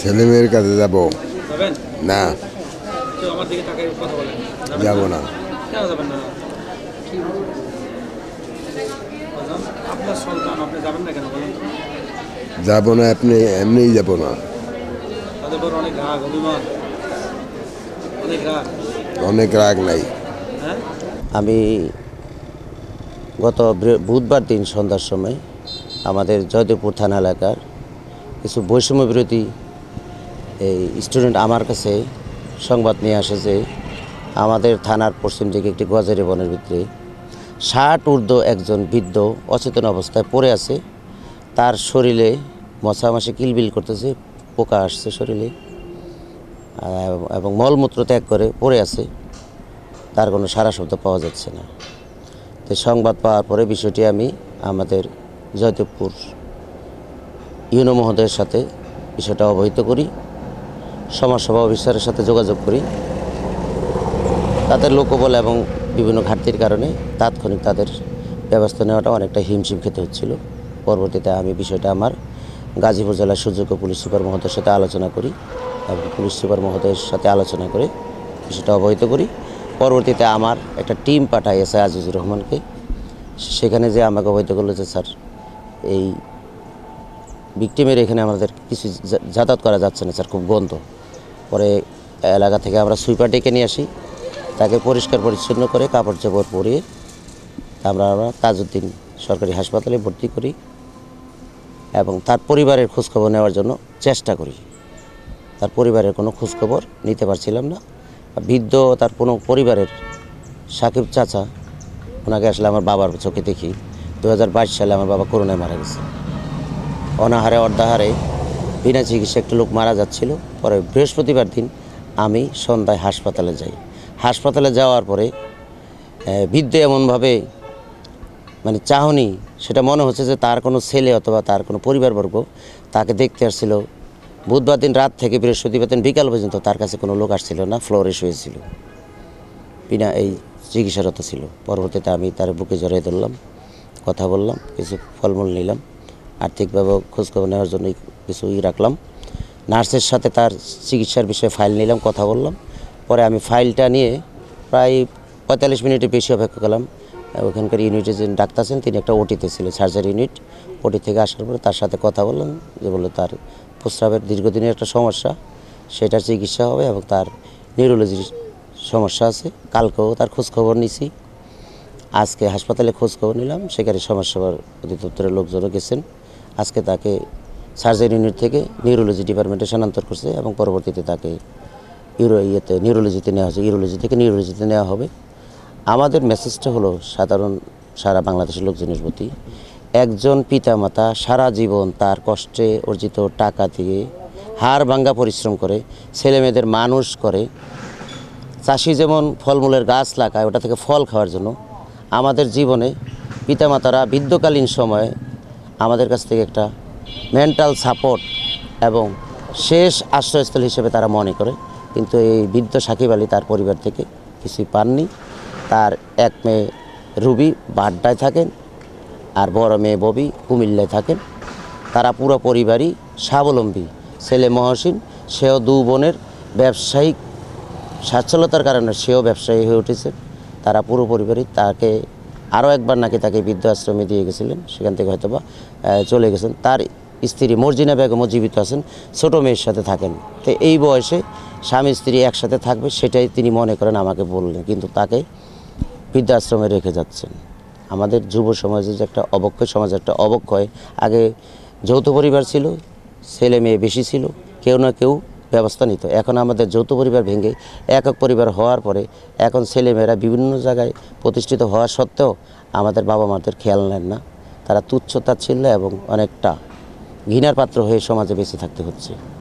ছেলে মেয়ের কাছে যাব? না। তো আমার দিকে তাকাই কথা বলেন। যাবেন যাব না? কেন না? বাজান, আপনার সন্তান আপনি যাবেন না কেন? বলেন তো? যাব না আপনি এমনিই যাব না। রাগ অনেক রাগ। নাই। হ্যাঁ? আমি গত বুধবার দিন সন্ধ্যার সময় আমাদের জয়দেবপুর থানা এলাকার কিছু বৈষম্য বিরোধী এই স্টুডেন্ট আমার কাছে সংবাদ নিয়ে আসে যে আমাদের থানার পশ্চিম দিকে একটি গজারি বনের ভিতরে ষাট ঊর্ধ্ব একজন বৃদ্ধ অচেতন অবস্থায় পড়ে আছে। তার শরীরে মশামাসি কিলবিল করতেছে, পোকা আসছে শরীরে এবং মলমূত্র ত্যাগ করে পড়ে আছে। তার কোনো সারা শব্দ পাওয়া যাচ্ছে না। তো সংবাদ পাওয়ার পরে বিষয়টি আমি আমাদের জয়দেবপুর ইউনো মহোদয়ের সাথে বিষয়টা অবহিত করি। সমাজসভা অফিসারের সাথে যোগাযোগ করি। তাদের লোকবল এবং বিভিন্ন ঘাটতির কারণে তাৎক্ষণিক তাদের ব্যবস্থা নেওয়াটা অনেকটা হিমশিম খেতে হচ্ছিল। পরবর্তীতে আমি বিষয়টা আমার গাজীপুর জেলার সুযোগ্য পুলিশ সুপার মহোদয়ের সাথে আলোচনা করি এবং পুলিশ সুপার মহোদয়ের সাথে আলোচনা করে বিষয়টা অবহিত করি। পরবর্তীতে আমার একটা টিম পাঠায় এস আজিজুর রহমানকে। সেখানে যে আমাকে অবহিত করল যে, স্যার, এই ভিকটিমের এখানে আমাদের কিছু যাতায়াত করা যাচ্ছে না, স্যার, খুব গন্ধ। পরে এলাকা থেকে আমরা সুইপার ডেকে নিয়ে আসি। তাকে পরিষ্কার পরিচ্ছন্ন করে কাপড় চাপড় পরিয়ে আমরা আমরা তাজউদ্দিন সরকারি হাসপাতালে ভর্তি করি এবং তার পরিবারের খোঁজখবর নেওয়ার জন্য চেষ্টা করি। তার পরিবারের কোনো খোঁজখবর নিতে পারছিলাম না। বৃদ্ধ তার কোনো পরিবারের সাকিব চাচা, ওনাকে আসলে আমার বাবার চোখে দেখি। দু হাজার বাইশ সালে আমার বাবা করোনায় মারা গেছে। অনাহারে, অর্ধাহারে বিনা চিকিৎসা একটা লোক মারা যাচ্ছিল। পরে বৃহস্পতিবার দিন আমি সন্ধ্যায় হাসপাতালে যাই। হাসপাতালে যাওয়ার পরে বৃদ্ধ এমনভাবে মানে চাহনি, সেটা মনে হচ্ছে যে তার কোনো ছেলে অথবা তার কোনো পরিবারবর্গ তাকে দেখতে আসছিল। বুধবার দিন রাত থেকে বৃহস্পতিবার দিন বিকাল পর্যন্ত তার কাছে কোনো লোক আসছিল না, ফ্লোরে শুয়েছিল। বিনা এই চিকিৎসারত ছিল। পরবর্তীতে আমি তার বুকে জড়িয়ে ধরলাম, কথা বললাম, কিছু ফলমূল নিলাম। আর্থিকভাবে খোঁজখবর নেওয়ার জন্য কিছু ই রাখলাম। নার্সের সাথে তার চিকিৎসার বিষয়ে ফাইল নিলাম, কথা বললাম। পরে আমি ফাইলটা নিয়ে প্রায় পঁয়তাল্লিশ মিনিটের বেশি অপেক্ষা করলাম। ওখানকার ইউনিটে যে ডাক্তার আছেন, তিনি একটা ওটিতে ছিল, সার্জারি ইউনিট। ওটি থেকে আসার পরে তার সাথে কথা বললাম, যে বলল, তার প্রস্রাবের দীর্ঘদিনের একটা সমস্যা, সেটার চিকিৎসা হবে এবং তার নিউরোলজির সমস্যা আছে। কালকেও তার খোঁজখবর নিছি। আজকে হাসপাতালে খোঁজ খবর নিলাম, সেখানে সমাজসেবার অধিদপ্তরের লোকজনও গেছেন। আজকে তাকে সার্জারি ইউনিট থেকে নিউরোলজি ডিপার্টমেন্টে স্থানান্তর করছে এবং পরবর্তীতে তাকে ইউরো ইয়েতে নিউরোলজিতে নেওয়া হচ্ছে ইউরোলজি থেকে নিউরোলজিতে নেওয়া হবে। আমাদের মেসেজটা হলো সাধারণ সারা বাংলাদেশের লোকজনের প্রতি একজন পিতামাতা সারা জীবন তার কষ্টে অর্জিত টাকা দিয়ে হাড় ভাঙ্গা পরিশ্রম করে, ছেলেমেয়েদের মানুষ করে, চাষি যেমন ফলমূলের গাছ লাগায়, ওটা থেকে ফল খাওয়ার জন্য, আমাদের জীবনে পিতামাতারা বৃদ্ধকালীন সময়ে আমাদের কাছ থেকে একটা মেন্টাল সাপোর্ট এবং শেষ আশ্রয়স্থল হিসেবে তারা মনে করে। কিন্তু এই বৃদ্ধ সাকিব আলী তার পরিবার থেকে কিছুই পাননি। তার এক মেয়ে রুবি বাড্ডায় থাকেন আর বড় মেয়ে ববি কুমিল্লায় থাকেন। তারা পুরো পরিবারই স্বাবলম্বী। ছেলে মহসিন, সেও দু বোনের ব্যবসায়িক সচ্ছলতার কারণে সেও ব্যবসায়ী হয়ে উঠেছে। তারা পুরো পরিবারই তাকে আরও একবার নাকি তাকে বৃদ্ধাশ্রমে দিয়ে গেছিলেন, সেখান থেকে হয়তো বা চলে গেছেন। তার স্ত্রী মর্জিনা বেগমও জীবিত আছেন, ছোটো মেয়ের সাথে থাকেন। তো এই বয়সে স্বামী স্ত্রী একসাথে থাকবে, সেটাই তিনি মনে করেন, আমাকে বললেন। কিন্তু তাকে বৃদ্ধাশ্রমে রেখে যাচ্ছেন। আমাদের যুব সমাজে যে একটা অবক্ষয় সমাজে একটা অবক্ষয়, আগে যৌথ পরিবার ছিল, ছেলে মেয়ে বেশি ছিল, কেউ না কেউ ব্যবস্থা নিত। এখন আমাদের যৌথ পরিবার ভেঙে একক পরিবার হওয়ার পরে এখন ছেলেমেয়েরা বিভিন্ন জায়গায় প্রতিষ্ঠিত হওয়া সত্ত্বেও আমাদের বাবা মাদের খেয়াল নেন না। তারা তুচ্ছতা ছিল এবং অনেকটা ঘৃণার পাত্র হয়ে সমাজে বেঁচে থাকতে হচ্ছে।